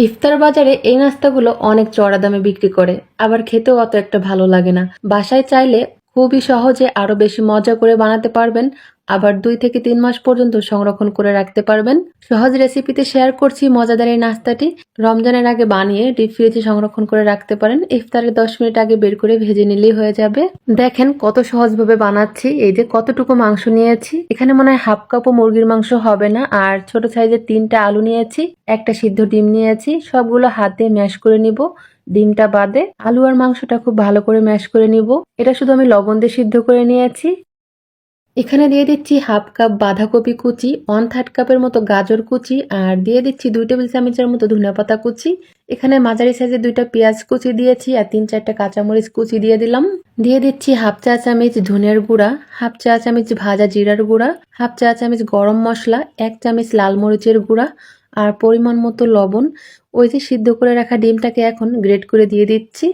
ইফতার বাজারে এই নাস্তাগুলো অনেক চড়া দামে বিক্রি করে, আবার খেতেও অত একটা ভালো লাগে না। বাসায় চাইলে খুবই সহজে আরও বেশি মজা করে বানাতে পারবেন আবার দুই থেকে তিন মাস পর্যন্ত সংরক্ষণ করে রাখতে পারবেন। সহজ রেসিপিতে শেয়ার করছি মজাদার এই নাস্তাটি। রমজানের আগে বানিয়ে ডিপ ফ্রিজে সংরক্ষণ করে রাখতে পারেন। ইফতারের দশ মিনিট আগে বের করে ভেজে নিলেই হয়ে যাবে। দেখেন কত সহজভাবে বানাচ্ছি। এই যে কতটুকু মাংস নিয়েছি। এখানে মনে হয় হাফ কাপও মুরগির মাংস হবে না। আর ছোট সাইজের তিনটা আলু নিয়েছি, একটা সিদ্ধ ডিম নিয়েছি। সবগুলো হাত দিয়ে ম্যাশ করে নিব ডিমটা বাদে। আলু আর মাংসটা খুব ভালো করে ম্যাশ করে নিব। এটা শুধু আমি লবণ দিয়ে সিদ্ধ করে নিয়েছি। এখানে দিয়ে দিচ্ছি হাফ কাপ বাঁধাকপি কুচি ওয়ান থার্ড কাপের মতো গাজর কুচি, আর দিয়ে দিচ্ছি দুই টেবিল চামচের মতো ধনিয়া পাতা কুচি। এখানে মাঝারি সাইজের দুইটা পেঁয়াজ কুচি দিয়েছি আর তিন চারটা কাঁচামরিচ কুচি দিয়ে দিলাম। দিয়ে দিচ্ছি হাফ চা চামচ ধনের গুঁড়া, হাফ চা চামচ ভাজা জিরার গুঁড়া, হাফ চা চামচ গরম মশলা, এক চামচ লাল মরিচের গুঁড়া, আর পরিমাণ মতো লবণ। ওই যে সিদ্ধ করে রাখা ডিমটাকে এখন গ্রেট করে দিয়ে দিচ্ছি।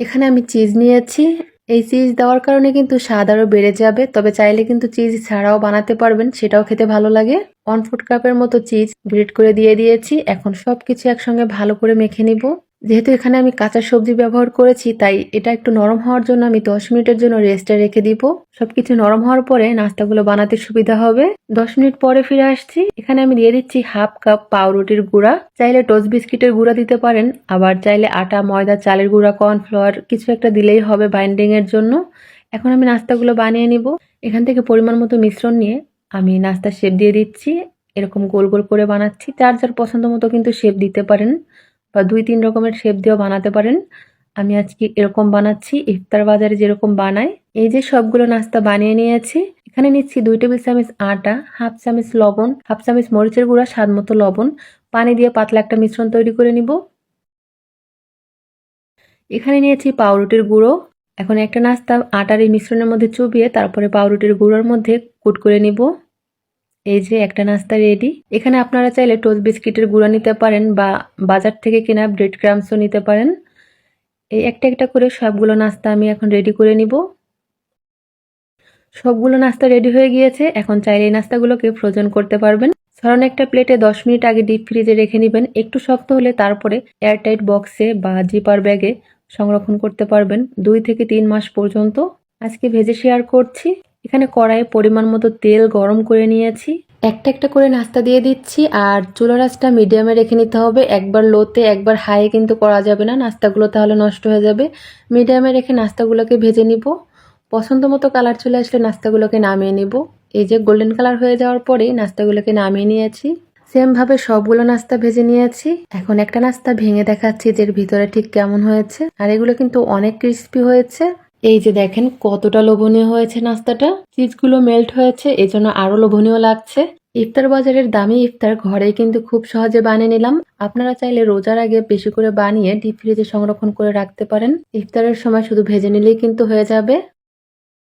এখানে আমি চিজ নিয়েছি এই চিজ দেওয়ার কারণে কিন্তু স্বাদ আরও বেড়ে যাবে, তবে চাইলে কিন্তু চিজ ছাড়াও বানাতে পারবেন, সেটাও খেতে ভালো লাগে। ওয়ান ফুড কাপের মতো চিজ গ্রেট করে দিয়ে দিয়েছি। এখন সব কিছু একসঙ্গে ভালো করে মেখে নিব। যেহেতু এখানে আমি কাঁচা সবজি ব্যবহার করেছি, তাই এটা একটু নরম হওয়ার জন্য আমি দশ মিনিটের জন্য রেস্টে রেখে দিব। সবকিছু নরম হওয়ার পরে নাস্তাগুলো বানাতে সুবিধা হবে। দশ মিনিট পরে ফিরে আসছি। এখানে আমি দিয়ে দিচ্ছি হাফ কাপ পাউরুটির গুঁড়া। চাইলে টোস্ট বিস্কিটের গুঁড়া দিতে পারেন, আবার চাইলে আটা, ময়দা, চালের গুঁড়া, কর্নফ্লাওয়ার কিছু একটা দিলেই হবে বাইন্ডিং এর জন্য। এখন আমি নাস্তাগুলো বানিয়ে নিব। এখান থেকে পরিমাণ মতো মিশ্রণ নিয়ে আমি নাস্তা শেপ দিয়ে দিচ্ছি। এরকম গোল গোল করে বানাচ্ছি। যার যার পছন্দ মতো কিন্তু শেপ দিতে পারেন। বা দুই, তিন রকমের শেপ দিয়েও বানাতে পারেন। আমি আজকে এরকম বানাচ্ছি, ইফতার বাজারে যেরকম বানাই। এই যে সবগুলো নাস্তা বানিয়ে নিয়েছি, এখানে নিচ্ছি দুই টেবিল চামচ আটা, হাফ চামচ লবণ, হাফ চামচ মরিচের গুঁড়া, স্বাদ মতো লবণ। পানি দিয়ে পাতলা একটা মিশ্রণ তৈরি করে নিব। এখানে নিয়েছি পাউরুটির গুঁড়ো। এখন একটা নাস্তা আটার এই মিশ্রণের মধ্যে চুবিয়ে তারপরে পাউরুটির গুঁড়োর মধ্যে কুট করে নিব। এই যে একটা নাস্তা রেডি এখানে আপনারা চাইলে টোস্ট বিস্কিটের গুঁড়া নিতে পারেন বা বাজার থেকে কেনা ব্রেড ক্রামসও নিতে পারেন। এই একটা একটা করে সবগুলো নাস্তা আমি এখন রেডি করে নিব। সবগুলো নাস্তা রেডি হয়ে গিয়েছে। এখন চাইলে এই নাস্তাগুলোকে ফ্রোজেন করতে পারবেন। সাধারণ একটা প্লেটে দশ মিনিট আগে ডিপ ফ্রিজে রেখে নেবেন। একটু শক্ত হলে তারপরে এয়ারটাইট বক্সে বা জিপার ব্যাগে সংরক্ষণ করতে পারবেন। দুই থেকে তিন মাস পর্যন্ত। আজকে ভেজে শেয়ার করছি। এখানে কড়াইয়ে পরিমাণ মতো তেল গরম করে নিয়েছি। একটা একটা করে নাস্তা দিয়ে দিচ্ছি আর চুলা রাসটা মিডিয়ামে রেখে নিতে হবে। একবার লোতে, একবার হাইয়ে কিন্তু করা যাবে না। নাস্তাগুলো তাহলে নষ্ট হয়ে যাবে। মিডিয়ামে রেখে নাস্তাগুলোকে ভেজে নিব। পছন্দ মতো কালার চলে আসলে নাস্তাগুলোকে নামিয়ে নিব। এই যে গোল্ডেন কালার হয়ে যাওয়ার পরেই নাস্তাগুলোকে নামিয়ে নিয়েছি। সেম ভাবে সবগুলো নাস্তা ভেজে নিয়েছি। এখন একটা নাস্তা ভেঙে দেখাচ্ছি যে ভিতরে ঠিক কেমন হয়েছে। আর এগুলো কিন্তু অনেক ক্রিস্পি হয়েছে। এই যে দেখেন, কতটা লোভনীয় হয়েছে নাস্তাটা। চিজগুলো মেল্ট হয়েছে, এজন্য আরও লোভনীয় লাগছে। ইফতার বাজারের দামি ইফতার ঘরে কিন্তু খুব সহজে বানিয়ে নিলাম। আপনারা চাইলে রোজার আগে বেশি করে বানিয়ে ডিপ ফ্রিজে সংরক্ষণ করে রাখতে পারেন। ইফতারের সময় শুধু ভেজে নিলেই কিন্তু হয়ে যাবে।